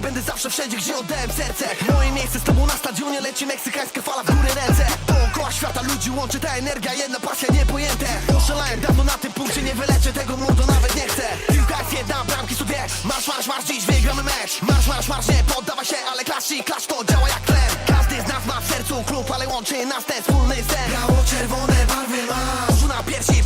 Będę zawsze wszędzie, gdzie oddałem serce. Moje miejsce z tobą na stadionie Leci meksykańska fala w górę ręce. Dookoła świata ludzi łączy ta energia Jedna pasja niepojęte. Oszalałem dawno na tym punkcie Nie wyleczę tego młodo nawet nie chcę. Piłka jest jedna, bramki są dwie Marsz, marsz, marsz, dziś wygramy mecz. Marsz, marsz, marsz, nie poddawaj się Ale klasz i klasz to działa jak tlen Każdy z nas ma w sercu klub Ale łączy nas ten wspólny sen. Biało-czerwone barwy ma Dużo na piersi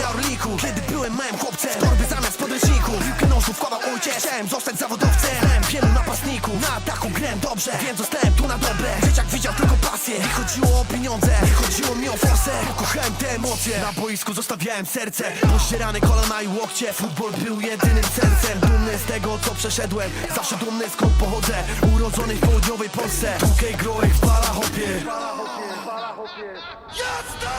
na Orliku, kiedy byłem małym chłopcem torby zamiast podręczników Piłkę nożów wkładał ojciec Chciałem zostać zawodowcem. Znałem wielu napastników Na ataku grałem dobrze Więc zostałem tu na dobre. Dzieciak widział tylko pasję Nie chodziło o pieniądze Nie chodziło mi o forsę. Pokochałem te emocje Na boisku zostawiałem serce. Pościerane kolana i łokcie Futbol był jedynym sercem. Dumny z tego co przeszedłem Zawsze dumny skąd pochodzę. Urodzony w południowej Polsce Tukej grołek w Balachopie Jazda!